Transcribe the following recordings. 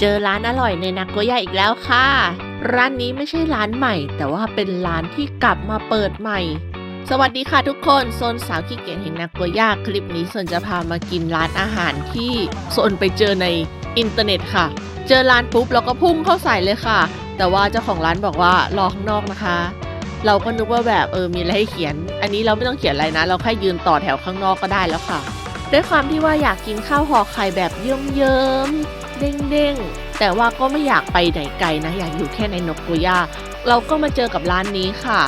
เจอร้านอร่อยในนากโกย่าอีกแล้วค่ะ ร้านนี้ไม่ใช่ร้านใหม่ แต่ว่าเป็นร้านที่กลับมาเปิดใหม่ สวัสดีค่ะทุกคนโซนสาวขี้เกียจแห่งนากโกย่าคลิปนี้โซนจะพามากินร้านอาหารที่โซนไปเจอในอินเทอร์เน็ตค่ะ เจอร้านปุ๊บเราก็พุ่งเข้าใส่เลยค่ะ แต่ว่าเจ้าของร้านบอกว่ารอข้างนอกนะคะ เราก็นึกว่าแบบเออมีอะไรให้เขียน อันนี้เราไม่ต้องเขียนอะไรนะ เราแค่ยืนต่อแถวข้างนอกก็ได้แล้วค่ะ ด้วยความที่ว่าอยากกินข้าวห่อไข่แบบเยิ้มๆ เด้งๆ แต่ว่าก็ไม่อยากไปไหนไกลนะ อยากอยู่แค่ในนกโกย่า เราก็มาเจอกับร้านนี้ค่ะ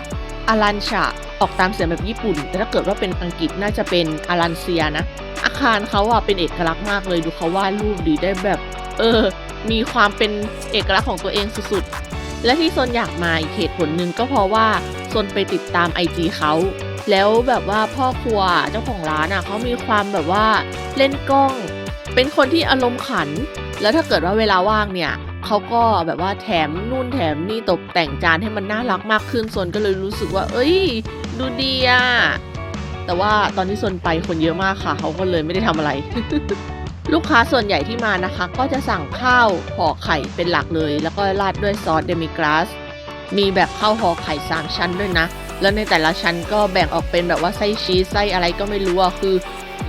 อารันชะออกตามเสียงแบบญี่ปุ่น แต่ถ้าเกิดว่าเป็นอังกฤษน่าจะเป็นอารันเซียนะ อาคารเขาอะเป็นเอกลักษณ์มากเลยดูเขาวาดรูปดีได้แบบ เออ มีความเป็นเอกลักษณ์ของตัวเองสุดๆ และที่โซนอยากมาอีกเหตุผลหนึ่งก็เพราะว่าโซนไปติดตามไอจีเขาแล้วแบบว่าพ่อครัวเจ้าของร้านอะเขามีความแบบว่าเล่นกล้อง เป็นคนที่อารมณ์ขัน แล้วถ้าเกิดว่าเวลาว่างเนี่ยเขาก็แบบว่าแถมนู่นแถมนี่ตกแต่งจานให้มันน่ารักมากขึ้นโซนก็เลยรู้สึกว่า เอ้ย ดูดีอะแต่ว่าตอนที่โซนไปคนเยอะมากค่ะเขาก็เลยไม่ได้ทำอะไร ลูกค้าส่วนใหญ่ที่มานะคะ ก็จะสั่งข้าวห่อไข่เป็นหลักเลย แล้วก็ราดด้วยซอสเดมิกราสมีแบบข้าวห่อไข่สามชั้นด้วยนะ แล้วในแต่ละชั้นก็แบ่งออกเป็นแบบว่าไส้ชีสไส้อะไรก็ไม่รู้อะคือ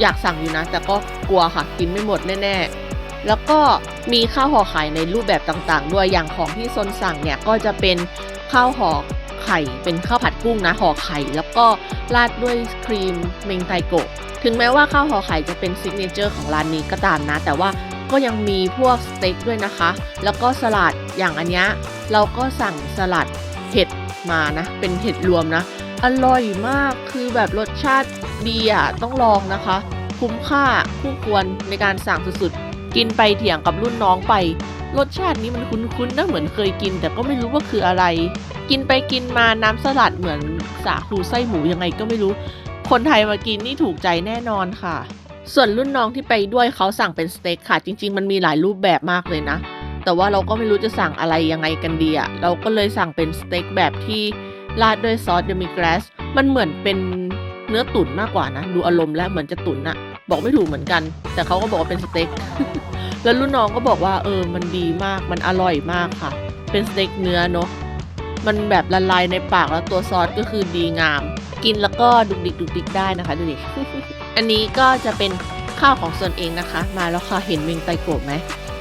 อยากสั่งอยู่นะ แต่ก็กลัวค่ะกินไม่หมดแน่ๆ แล้วก็มีข้าวห่อไข่ในรูปแบบต่างๆ ด้วยอย่างของที่ซนสั่งเนี่ยก็จะเป็นข้าวห่อไข่เป็นข้าวผัดกุ้งนะห่อไข่ แล้วก็ราดด้วยครีมเมงไทโกะถึงแม้ว่าข้าวห่อไข่จะเป็นซิกเนเจอร์ของร้านนี้ก็ตามนะ แต่ว่าก็ยังมีพวกสเต็กด้วยนะคะ แล้วก็สลัดอย่างอันเนี้ยเราก็สั่งสลัดเห็ดมานะ เป็นเห็ดรวมนะ อร่อยมากคือแบบรสชาติดีอะต้องลองนะคะ คุ้มค่าคู่ควรในการสั่งสุดๆ กินไปเถียงกับรุ่นน้องไป รสชาตินี้มันคุ้นๆนะเหมือนเคยกิน แต่ก็ไม่รู้ว่าคืออะไร กินไปกินมาน้ำสลัดเหมือนสาคูไส้หมูยังไงก็ไม่รู้ คนไทยมากินนี่ถูกใจแน่นอนค่ะ ส่วนรุ่นน้องที่ไปด้วยเขาสั่งเป็นสเต็กค่ะ จริง ๆ มันมีหลายรูปแบบมากเลยนะแต่ว่าเราก็ไม่รู้จะสั่งอะไรยังไงกันดีอะเราก็เลยสั่งเป็นสเต็กแบบที่ ราดด้วยซอสเดมิกราสมันเหมือนเป็นเนื้อตุ๋นมากกว่านะ ดูอารมณ์แล้วเหมือนจะตุ๋นอะบอกไม่ถูกเหมือนกัน แต่เขาก็บอกว่าเป็นสเต็กแล้วรุ่นน้องก็บอกว่าเออมันดีมากมันอร่อยมากค่ะ เป็นสเต็กเนื้อเนาะมันแบบละลายในปากแล้วตัวซอสก็คือดีงาม กินแล้วก็ดุกดิกดุกดิกได้นะคะดูดิอันนี้ก็จะเป็นข้าวของส่วนเองนะคะ มาแล้วค่ะเห็นเมงไตโกะไหม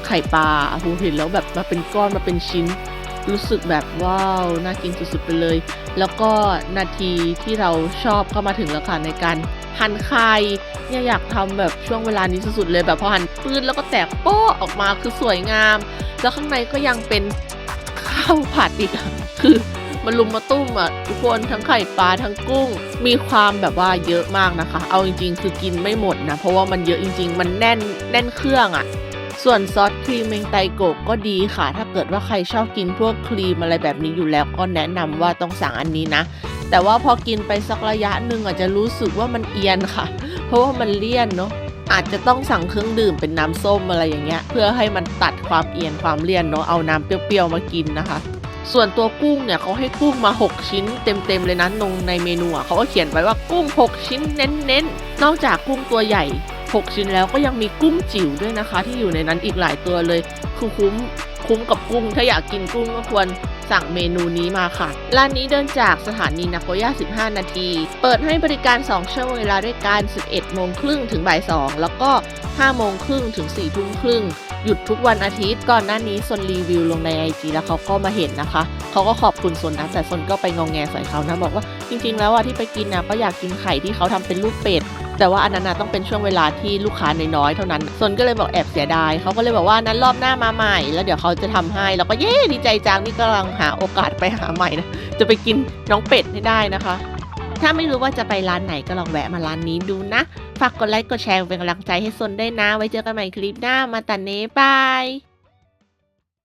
ไข่ปลาโอ้โหเห็นแล้วแบบมาเป็นก้อนมาเป็นชิ้น รู้สึกแบบว้าว น่ากินสุดๆไปเลย แล้วก็นาทีที่เราชอบก็มาถึงแล้วค่ะในการหั่นไข่เนี่ยอยากทำแบบช่วงเวลานี้สุดๆเลยแบบพอหั่นปื้นแล้วก็แตกโป๊ะออกมาคือสวยงาม แล้วข้างในก็ยังเป็นข้าวผัดอีกคือมันลุมมาตุ้มอะทุกคนทั้งไข่ปลาทั้งกุ้ง มีความแบบว่าเยอะมากนะคะ เอาจริง ๆ คือกินไม่หมดนะ เพราะว่ามันเยอะจริง ๆ มันแน่นแน่นเครื่องอะ ส่วนซอสครีมเมงไตโกะก็ดีค่ะ ถ้าเกิดว่าใครชอบกินพวกครีมอะไรแบบนี้อยู่แล้วก็แนะนำว่าต้องสั่งอันนี้นะ แต่ว่าพอกินไปสักระยะหนึ่งอาจจะรู้สึกว่ามันเอียนค่ะ เพราะว่ามันเลี่ยนเนาะอาจจะต้องสั่งเครื่องดื่มเป็นน้ำส้มอะไรอย่างเงี้ย เพื่อให้มันตัดความเอียนความเลี่ยนเนาะเอาน้ำเปรี้ยวๆมากินนะคะ ส่วนตัวกุ้งเนี่ยเขาให้กุ้งมา 6 ชิ้นเต็มๆเลยนะตรงในเมนูเขาก็เขียนไว้ว่ากุ้ง 6 ชิ้นเน้นๆนอกจากกุ้งตัวใหญ่ 6 ชิ้นแล้วก็ยังมีกุ้งจิ๋วด้วยนะคะ ที่อยู่ในนั้นอีกหลายตัวเลย คือคุ้มคุ้มกับกุ้ง ถ้าอยากกินกุ้งก็ควรสั่งเมนูนี้มาค่ะ ร้านนี้เดินจากสถานีนาโกย่า 15 นาที เปิดให้บริการ 2 ช่วงเวลาด้วยกัน11 โมงครึ่งถึงบ่าย 2 แล้วก็ 5 โมงครึ่งถึง 4 ทุ่มครึ่ง หยุดทุกวันอาทิตย์ก่อนหน้านี้ซนรีวิวลงใน IG แล้วเขาก็มาเห็นนะคะ เขาก็ขอบคุณซนนะแต่ซนก็ไปงองแงใส่เขานะ บอกว่าจริงๆแล้วอะที่ไปกินนะก็อยากกินไข่ที่เขาทำเป็นลูกเป็ดแต่ว่าอันนั้นนะต้องเป็นช่วงเวลาที่ลูกค้าน้อยๆเท่านั้นซนก็เลยบอกแอบเสียดายเขาก็เลยบอกว่านั้นรอบหน้ามาใหม่ แล้วเดี๋ยวเขาจะทำให้แล้วก็เย้ดีใจจังนี่กำลังหาโอกาสไปหาใหม่นะจะไปกินน้องเป็ดให้ได้นะคะ ถ้าไม่รู้ว่าจะไปร้านไหนก็ลองแวะมาร้านนี้ดูนะ ฝากกดไลค์กดแชร์เป็นกำลังใจให้ซนได้นะ ไว้เจอกันใหม่คลิปหน้ามาตันเนบาย